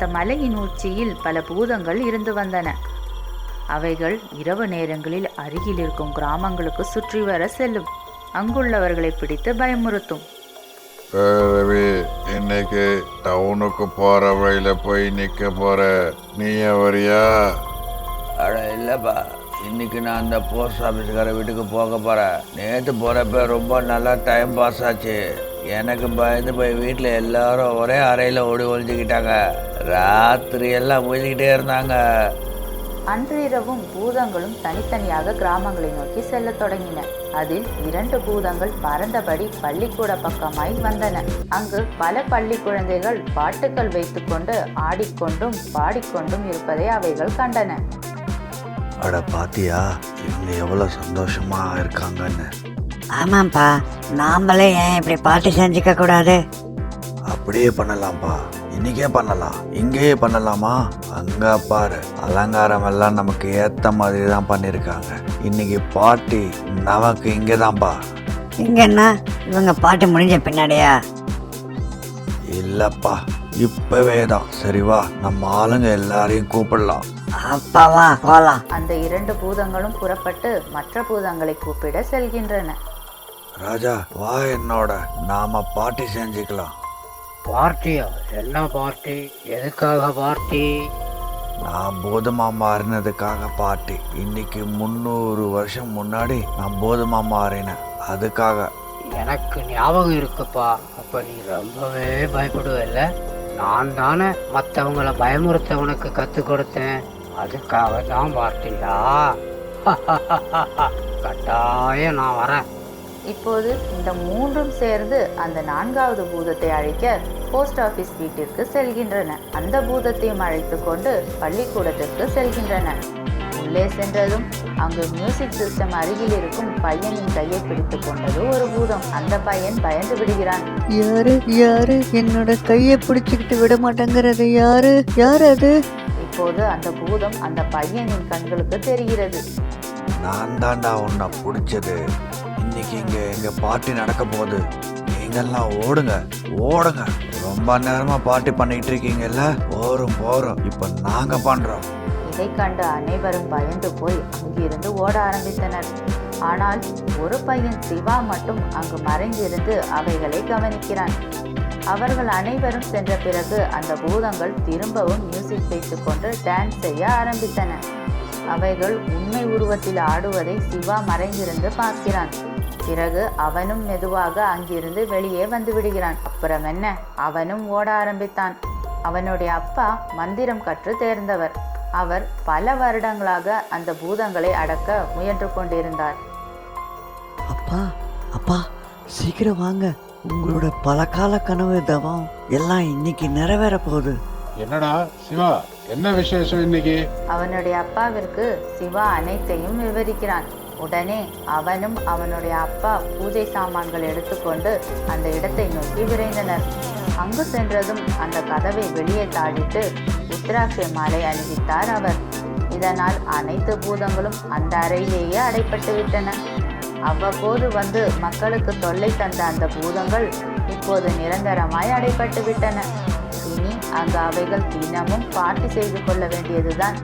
அந்த மலையின் உச்சியில் பல பூதங்கள் இருந்து வந்தன. அவைகள் இரவு நேரங்களில் அருகில் இருக்கும் கிராமங்களுக்கு சுற்றி வர செல்லும். அங்குள்ளவர்களை பிடித்து பயமுறுத்தும். ரவி இன்னைக்கு டவுனுக்கு போற வழியில போய் நிக்க போற நீ வரியா அட இல்லைப்பா இன்னைக்கு நான் அந்த போஸ்ட் ஆஃபீஸுக்கார வீட்டுக்கு போக போகிறேன் நேற்று போகிறப்ப ரொம்ப நல்லா டைம் பாஸ் ஆச்சு. எனக்கு பயந்து போய் வீட்டில் எல்லாரும் ஒரே அறையில் ஓடி ஒழிஞ்சுக்கிட்டாங்க ராத்திரி எல்லாம் முழிஞ்சிக்கிட்டே இருந்தாங்க. அன்று இரவும் பூதங்களும் தனித்தனியாக கிராமங்களை நோக்கி செல்லத் தொடங்கின. அதில் இரண்டு பூதங்கள் பறந்தபடி பள்ளிக்கூட பக்கமாய் வந்தன. அங்கு பல பள்ளி குழந்தைகள் பாட்டுக்கள் வைத்துக்கொண்டு ஆடிக்கொண்டும் பாடிக்கொண்டும் இருப்பதை அவைகள் கண்டன. அட பாத்தியா இவங்க எவ்வளோ சந்தோஷமா இருக்காங்கன்னு. ஆமாம்ப்பா நாமளே ஏன் இப்படி பாட்டு செஞ்சுக்க கூடாது? அப்படியே பண்ணலாம்ப்பா இன்னைக்கே பண்ணலாம். இங்கேயே பண்ணலாமா? அங்க பாரு. அலங்காரம் எல்லாம் நமக்கு ஏத்த மாதிரி தான் பண்ணிருக்காங்க. இன்னைக்கு பார்ட்டி நமக்கு இங்கே தான்ப்பா இங்கன்னா இவங்க பாட்டு முடிஞ்ச பின்னாடியா? இல்லப்பா. இப்பவே தான். சரி வா. நம்ம ஆளுங்க எல்லாரையும் கூப்பிடலாம். அப்பாவா போலாம். அந்த இரண்டு பூதங்களும் புறப்பட்டு மற்ற பூதங்களை கூப்பிட செல்கின்றன. ராஜா வா என்னோட. நாம பார்ட்டி செஞ்சுக்கலாம். பார்ட்டியா என்ன பார்ட்டி? எதுக்காக பார்ட்டி? நான் பூதமா மாறினதுக்காக பார்ட்டி. இன்னைக்கு முந்நூறு வருஷம் முன்னாடி நான் பூதமா மாறினேன் அதுக்காக. எனக்கு ஞாபகம் இருக்குப்பா. அப்ப நீ ரொம்பவே பயப்படுவல்ல? நான் தானே மற்றவங்கள பயமுறுத்த உனக்கு கற்றுக் கொடுத்தேன். அதுக்காக தான் பார்ட்டியா? கட்டாயம் நான் வரேன். இப்போது இந்த மூன்றும் சேர்ந்து அந்த நான்காவது பூதத்தை அழைக்க போஸ்ட் ஆபீஸ் வீட்டிற்கு செல்கின்றன. அந்த பூதத்தையும் அழைத்து கொண்டு பள்ளிக்கூடத்திற்கு செல்கின்றன. உள்ளே சென்றதும் அங்கு மியூசிக் சிஸ்டம் அருகில் இருக்கும் பையனின் கையை பிடித்து கொண்டது ஒரு பூதம். அந்த பையன் பயந்து விடுகிறான். யாரு? யாரு? என்னோட கையை பிடிச்சுக்கிட்டு விட மாட்டேங்கிறது யாரு? யார் அது? இப்போது அந்த பூதம் அந்த பையனின் கண்களுக்கு தெரிகிறது. நான் தாண்டா உன்னை பிடிச்சது. இன்னைக்கு இங்க எங்க பார்ட்டி நடக்க போகுது நீங்கெல்லாம் ஓடுங்க ஓடுங்க. ரொம்ப நேரமா பார்ட்டி பண்ணிட்டு இருக்கீங்கல்ல? போறோம் போறோம் இப்ப நாங்க பண்றோம். இதை கண்டு அனைவரும் பயந்து போய் அங்கிருந்து ஓட ஆரம்பித்தனர். ஆனால் ஒரு பையன் சிவா மட்டும் அங்கு மறைந்திருந்து அவைகளை கவனிக்கிறான். அவர்கள் அனைவரும் சென்ற பிறகு அந்த பூதங்கள் திரும்பவும் மியூசிக் வைத்துக்கொண்டு டான்ஸ் செய்ய ஆரம்பித்தன. அவைகள் உண்மை உருவத்தில் ஆடுவதை சிவா மறைந்திருந்து பார்க்கிறான். பிறகு அவனும் மெதுவாக அங்கிருந்து வெளியே வந்து விடுகிறான். அப்புறம் என்ன? அவனும் ஓட ஆரம்பித்தான். அவனுடைய அப்பா மந்திரம் கற்று தேர்ந்தவர். அவர் பல வருடங்களாக அந்த பூதங்களை அடக்க முயன்று கொண்டிருந்தார். அப்பா அப்பா சீக்கிரம் வாங்க. உங்களோட பல கால கனவு தவம் எல்லாம் இன்னைக்கு நிறைவேற போகுது. என்னடா சிவா? என்ன விசேஷம் இன்னைக்கு? அவனுடைய அப்பாவிற்கு சிவா அனைத்தையும் விவரிக்கிறான். உடனே அவனும் அவனுடைய அப்பா பூஜை சாமான்கள் எடுத்துக்கொண்டு அந்த இடத்தை நோக்கி விரைந்தனர். அங்கு சென்றதும் அந்த கதவை வெளியே தாழிட்டு உத்ராட்சை மாலை அணிவித்தார் அவர். இதனால் அனைத்து பூதங்களும் அந்த அறையிலேயே அடைப்பட்டு விட்டன. அவ்வப்போது வந்து மக்களுக்கு தொல்லை தந்த அந்த பூதங்கள் இப்போது நிரந்தரமாய் அடைப்பட்டு விட்டன. அங்கு அவைகள் தினமும் பாட்டு செய்து கொள்ள வேண்டியதுதான்.